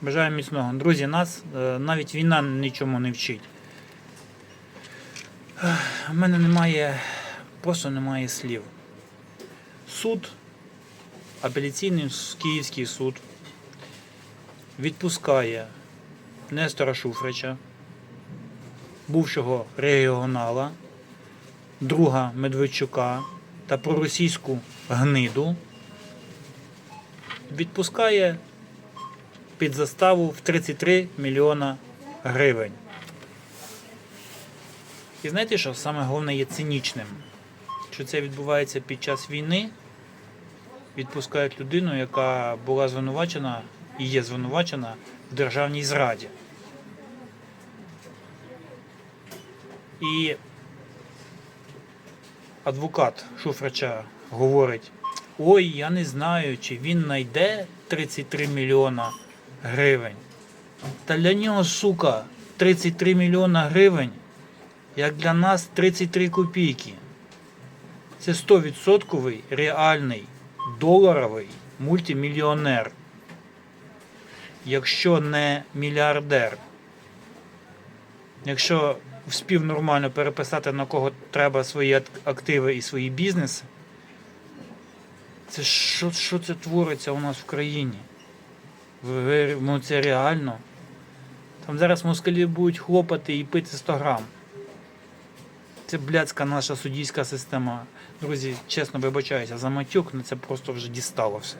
Бажаю міцного. Друзі, нас е, навіть війна нічому не вчить. У мене немає, просто немає слів. Суд, апеляційний Київський суд відпускає Нестора Шуфрича, бувшого регіонала, друга Медведчука та проросійську гниду. Відпускає під заставу в 33 мільйона гривень. І знаєте, що саме головне є цинічним? Що це відбувається під час війни, відпускають людину, яка була звинувачена і є звинувачена в державній зраді. І адвокат Шуфрича говорить: ой, я не знаю, чи він знайде 33 мільйона гривень. Та для нього, сука, 33 мільйона гривень, як для нас 33 копійки. Це 100% реальний доларовий мультимільйонер. Якщо не мільярдер. Якщо вспів нормально переписати на кого треба свої активи і свої бізнеси, це що, що це твориться у нас в країні? Ну це реально. Там зараз москалі будуть хлопати і пити 100 грам. Це блядська наша суддійська система. Друзі, чесно вибачаюся за матюк, але це просто вже дістало все.